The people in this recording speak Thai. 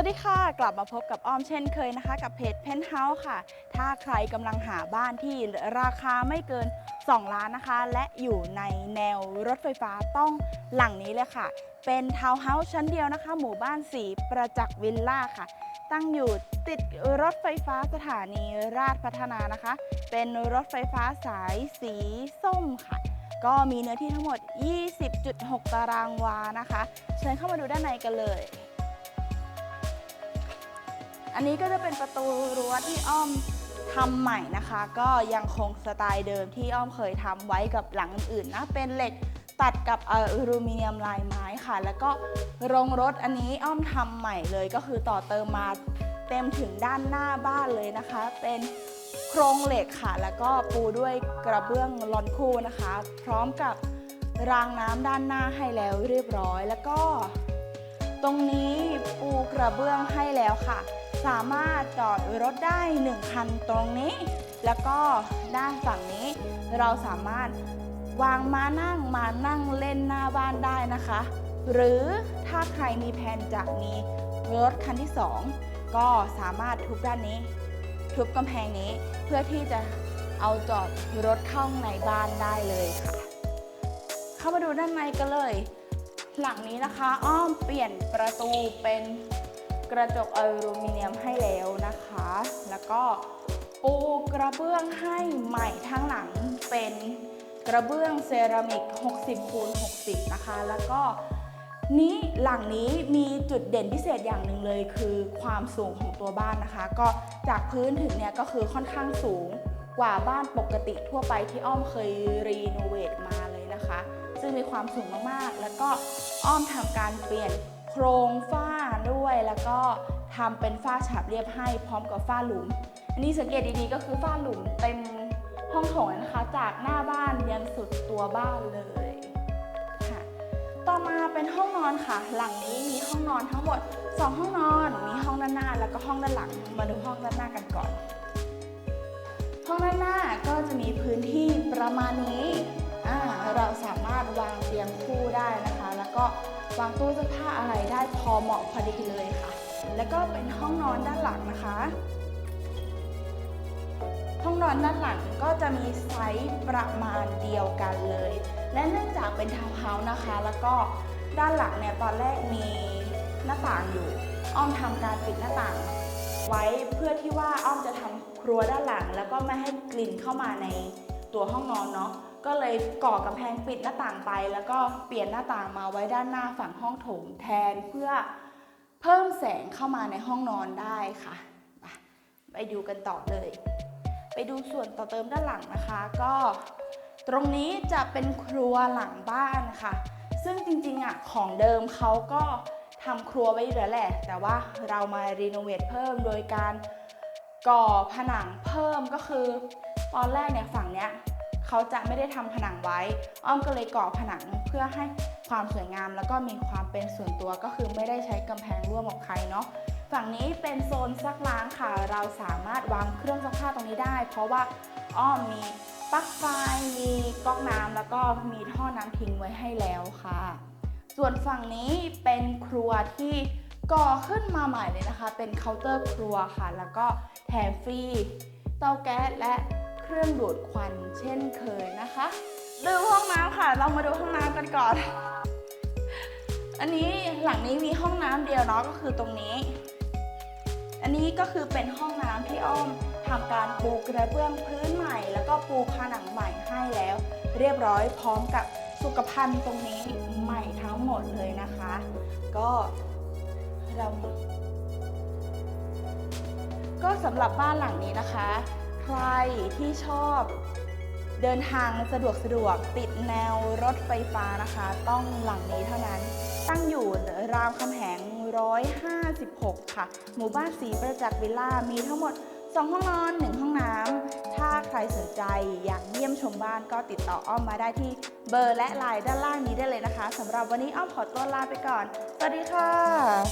วัสดีค่ะ กลับมาพบกับอ้อมเช่นเคยนะคะ กับเพจ Penthouse ค่ะ ถ้าใครกำลังหาบ้านที่ราคาไม่เกิน 2 ล้านนะคะ และอยู่ในแนวรถไฟฟ้าต้องหลังนี้เลยค่ะ เป็นทาวน์เฮาส์ชั้นเดียวนะคะ หมู่บ้านสีประจักษ์วิลล่าค่ะ ตั้งอยู่ติดรถไฟฟ้าสถานีราชพัฒนานะคะ เป็นรถไฟฟ้าสายสีส้มค่ะ ก็มีเนื้อที่ทั้งหมด 20.6 ตารางวานะคะ เชิญเข้ามาดูด้านในกันเลย อันนี้ก็จะเป็นประตูรั้วที่อ้อมทำใหม่นะคะ ก็ยังคงสไตล์เดิมที่อ้อมเคยทำไว้กับหลังอื่นนะ เป็นเหล็กตัดกับอลูมิเนียมลายไม้ค่ะ แล้วก็โรงรถอันนี้อ้อมทำใหม่เลยก็คือต่อเติมมาเต็มถึงด้านหน้าบ้านเลยนะคะ เป็นโครงเหล็กค่ะ แล้วก็ปูด้วยกระเบื้องลอนคู่นะคะ พร้อมกับรางน้ำด้านหน้าให้แล้วเรียบร้อย แล้วก็ ตรงนี้ปูกระเบื้องให้แล้วค่ะ สามารถจอดรถได้ 1 คันตรงนี้ แล้วก็ด้านฝั่งนี้ เราสามารถวางมานั่งมานั่งเล่นหน้าบ้านได้นะคะ หรือถ้าใครมีแผนจะมีรถคันที่ 2 ก็สามารถทุบด้านนี้ ทุบกำแพงนี้เพื่อที่จะเอาจอดรถเข้าในบ้านได้เลยค่ะ เข้ามาดูด้านในกันเลย หลังนี้นะคะ อ้อมเปลี่ยนประตูเป็น กระจกอลูมิเนียมให้แล้วนะคะ แล้วก็ปูกระเบื้องให้ใหม่ทั้งหลังเป็นกระเบื้องเซรามิก 60คูณ60 นะคะ แล้วก็นี้หลังนี้มีจุดเด่นพิเศษอย่างหนึ่งเลยคือความสูงของตัวบ้านนะคะ ก็จากพื้นถึงเนี่ยก็คือค่อนข้างสูงกว่าบ้านปกติทั่วไปที่อ้อมเคยรีโนเวทมาเลยนะคะ ซึ่งมีความสูงมากๆ แล้วก็อ้อมทำการเปลี่ยน โครงฝ้าด้วยแล้วก็ทำเป็นฝ้าฉาบเรียบให้พร้อมกับฝ้าหลุม อันนี้สังเกตดีๆก็คือฝ้าหลุมเต็มห้องโถงนะคะ จากหน้าบ้านยันสุดตัวบ้านเลยค่ะต่อมาเป็นห้องนอนค่ะ หลังนี้มีห้องนอนทั้งหมด 2 ห้องนอน มีห้องด้านหน้าแล้วก็ห้องด้านหลัง มาดูห้องด้านหน้ากันก่อน ห้องด้านหน้าก็จะมีพื้นที่ประมาณนี้ เราสามารถวางเตียงคู่ได้นะคะ ก็วางตู้เสื้อผ้าอะไรได้พอเหมาะพอดีเลยค่ะ แล้วก็เป็นห้องนอนด้านหลังนะคะ ห้องนอนด้านหลังก็จะมีไซส์ประมาณเดียวกันเลย และเนื่องจากเป็นทาวน์เฮาส์นะคะ แล้วก็ด้านหลังเนี่ยตอนแรกมีหน้าต่างอยู่ อ้อมทำการปิดหน้าต่าง ไว้เพื่อที่ว่าอ้อมจะทำครัวด้านหลัง แล้วก็ไม่ให้กลิ่นเข้ามาในตัวห้องนอนเนาะ ก็เลยก่อกำแพงปิดหน้าต่างไป แล้วก็เปลี่ยนหน้าต่างมาไว้ด้านหน้าฝั่งห้องโถงแทนเพื่อเพิ่มแสงเข้ามาในห้องนอนได้ค่ะ ไปดูกันต่อเลย ไปดูส่วนต่อเติมด้านหลังนะคะ ก็ตรงนี้จะเป็นครัวหลังบ้านค่ะ ซึ่งจริงๆอะของเดิมเขาก็ทำครัวไว้อยู่แล้วแหละ แต่ว่าเรามารีโนเวทเพิ่มโดยการก่อผนังเพิ่มก็คือ ตอนแรกเนี่ยฝั่งเนี้ย เขาจะไม่ได้ทำผนังไว้ อ้อมก็เลยก่อผนังเพื่อให้ความสวยงาม แล้วก็มีความเป็นส่วนตัวก็คือไม่ได้ใช้กำแพงร่วมกับใครเนาะฝั่งนี้เป็นโซนซักล้างค่ะ เราสามารถวางเครื่องซักผ้าตรงนี้ได้ เพราะว่าอ้อมมีปลั๊กไฟมีก๊อกน้ำแล้วก็มีท่อน้ำทิ้งไว้ให้แล้วค่ะ ส่วนฝั่งนี้เป็นครัวที่ก่อขึ้นมาใหม่เลยนะคะ เป็นเคาน์เตอร์ครัวค่ะ แล้วก็แถมฟรีเตาแก๊สและ เครื่องดูดควันเช่นเคยนะคะ ดูห้องน้ำค่ะ เรามาดูห้องน้ำกันก่อน อันนี้หลังนี้มีห้องน้ำเดียวเนาะก็คือตรงนี้ อันนี้ก็คือเป็นห้องน้ำที่อ้อมทำการปูกระเบื้องพื้นใหม่ แล้วก็ปูผนังใหม่ให้แล้ว เรียบร้อยพร้อมกับสุขภัณฑ์ตรงนี้ใหม่ทั้งหมดเลยนะคะ ก็เราก็สำหรับบ้านหลังนี้นะคะ ใครที่ชอบเดินทางสะดวกสะดวกติดแนวรถไฟฟ้านะคะ ต้องหลังนี้เท่านั้น ตั้งอยู่รามคำแหง 156 ค่ะ หมู่บ้านสีประจักษ์วิลล่า มีทั้งหมด 2 ห้องนอน 1 ห้องน้ำ ถ้าใครสนใจอยากเยี่ยมชมบ้านก็ติดต่ออ้อมมาได้ที่เบอร์และไลน์ด้านล่างนี้ได้เลยนะคะสำหรับวันนี้อ้อมขอตัวลาไปก่อน สวัสดีค่ะ